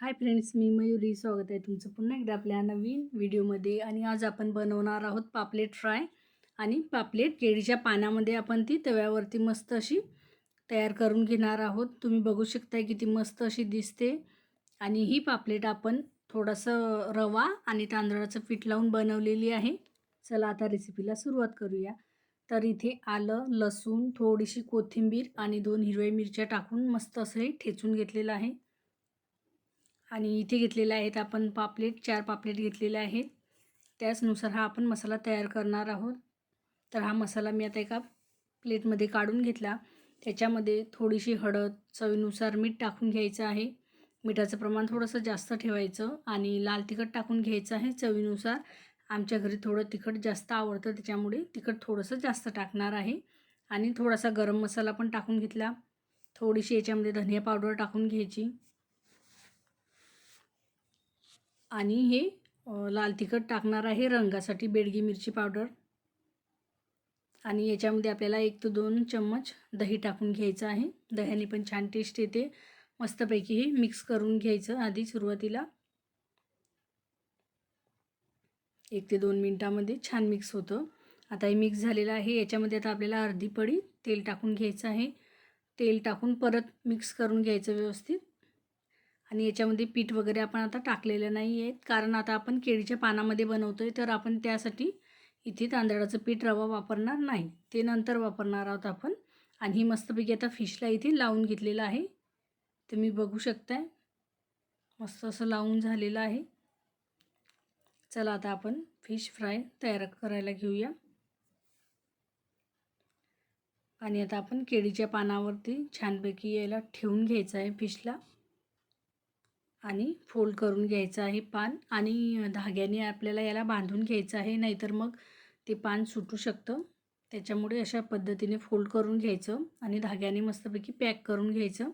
Hi friends मी मयुरी. स्वागत आहे तुमचं पुन्हा एकदा आपल्या नवीन व्हिडिओमध्ये. आणि आज आपण बनवणार आहोत पापलेट फ्राय आणि पापलेट केळीच्या पानामध्ये आपण ती तव्यावरती मस्त अशी तयार करून घेणार आहोत. तुम्ही बघू शकता किती मस्त अशी दिसते. आणि ही पापलेट आपण थोडंसं रवा आणि तांदळाचं पीठ लावून बनवलेली आहे. चला आता रेसिपीला सुरुवात करूया. तर इथे आलं लसूण थोडीशी कोथिंबीर आणि दोन हिरव्या मिरच्या टाकून मस्त असं हे ठेचून घेतलेलं आहे. आणि इथे घेतलेले आहेत आपण पापलेट चार पापलेट घेतलेले आहेत. त्याचनुसार हा आपण मसाला तयार करणार आहोत. तर हा मसाला मी आता एका प्लेटमध्ये काढून घेतला. त्याच्यामध्ये थोडीशी हळद चवीनुसार मीठ टाकून घ्यायचं आहे. मिठाचं प्रमाण थोडंसं जास्त ठेवायचं आणि लाल तिखट टाकून घ्यायचं आहे चवीनुसार. आमच्या घरी थोडं तिखट जास्त आवडतं त्याच्यामुळे तिखट थोडंसं जास्त टाकणार आहे. आणि थोडासा गरम मसाला पण टाकून घेतला. थोडीशी याच्यामध्ये धनिया पावडर टाकून घ्यायची. आणि हे लाल तिखट टाकणार आहे रंगासाठी बेडगी मिरची पावडर. आणि याच्यामध्ये आपल्याला एक ते दोन चम्मच दही टाकून घ्यायचं आहे. दह्याने पण छान टेस्ट येते. मस्तपैकी हे मिक्स करून घ्यायचं आधी सुरुवातीला. एक ते दोन मिनटामध्ये छान मिक्स होतं. आता हे मिक्स झालेलं आहे. याच्यामध्ये आता आपल्याला अर्धी पडी तेल टाकून घ्यायचं आहे. तेल टाकून परत मिक्स करून घ्यायचं व्यवस्थित. आणि याच्यामध्ये पीठ वगैरे आपण आता टाकलेलं नाही आहेत कारण आता आपण केळीच्या पानामध्ये बनवतो आहे तर आपण त्यासाठी इथे तांदळाचं पीठ रवा वापरणार नाही. ते नंतर वापरणार आहोत आपण. आणि ही मस्तपैकी आता फिशला इथे लावून घेतलेलं आहे. तुम्ही बघू शकताय. मस्त असं लावून झालेलं आहे. चला आता आपण फिश फ्राय तयार करायला घेऊया. आणि आता आपण केळीच्या पानावरती छानपैकी यायला ठेवून घ्यायचं आहे फिशला. आणि फोल्ड करून घ्यायचं आहे पान आणि धाग्याने आपल्याला याला बांधून घ्यायचं आहे नाहीतर मग ते पान सुटू शकतं. त्याच्यामुळे अशा पद्धतीने फोल्ड करून घ्यायचं आणि धाग्याने मस्तपैकी पॅक करून घ्यायचं.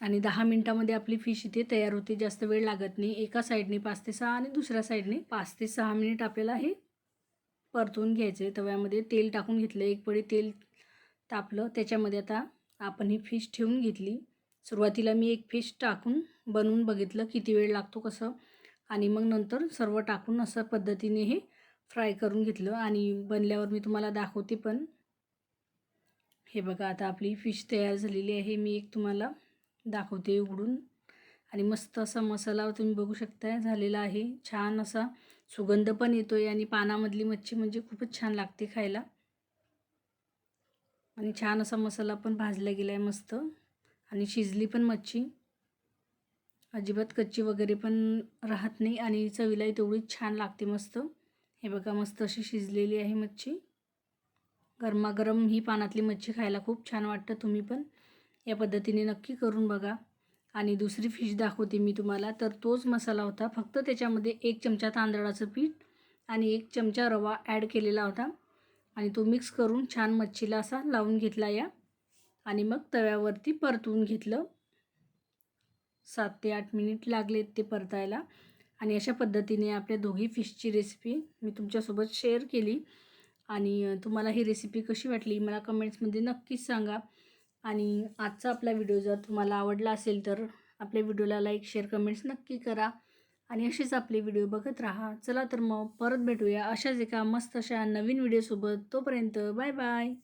आणि दहा मिनटामध्ये आपली फिश इथे तयार होते जास्त वेळ लागत नाही. एका साईडने पाच ते सहा आणि दुसऱ्या साईडने पाच ते सहा मिनिट आपल्याला हे परतून घ्यायचं आहे. तव्यामध्ये तेल टाकून घेतलं एक पळी तेल तापलं. त्याच्यामध्ये आता आपण ही फिश ठेवून घेतली. सुरुवातीला मी एक फिश टाकून बनवून बघितलं किती वेळ लागतो कसं. आणि मग नंतर सर्व टाकून असं पद्धतीने हे फ्राय करून घेतलं. आणि बनल्यावर मी तुम्हाला दाखवते पण. हे बघा आता आपली फिश तयार झालेली आहे. मी एक तुम्हाला दाखवते उघडून. आणि मस्त असा मसाला तुम्ही बघू शकताय झालेला आहे. छान असा सुगंध पण येतो आहे आणि पानामधली मच्छी म्हणजे खूपच छान लागते खायला. आणि छान असा मसाला पण भाजला गेला आहे मस्त. आणि शिजली पण मच्छी. अजिबात कच्ची वगैरे पण राहत नाही आणि चवीलाही तेवढीच छान लागते मस्त. हे बघा मस्त अशी शिजलेली आहे मच्छी. गरमागरम ही पानातली मच्छी खायला खूप छान वाटतं तुम्ही पण. या पद्धतीने नक्की करून बघा. आणि दुसरी फिश दाखवते मी तुम्हाला. तर तोच मसाला होता. फक्त त्याच्यामध्ये एक चमचा तांदळाचं पीठ आणि एक चमचा रवा ॲड केलेला होता. आणि तो मिक्स करून छान मच्छीला असा लावून घेतला या. आणि मग तव्यावरती परतवून घेतलं. सात ते आठ मिनिट लागलेत ते परतायला. आणि अशा पद्धतीने आपल्या दोघी फिशची रेसिपी मी तुमच्यासोबत शेअर केली. आणि तुम्हाला ही रेसिपी कशी वाटली मला कमेंट्समध्ये नक्कीच सांगा. आणि आजचा आपला व्हिडिओ जर तुम्हाला आवडला असेल तर आपल्या व्हिडिओला लाईक शेअर कमेंट्स नक्की करा. आणि असेच आपले व्हिडिओ बघत राहा. चला तर मग परत भेटूया अशाच एका मस्त अशा नवीन व्हिडिओसोबत तोपर्यंत बाय बाय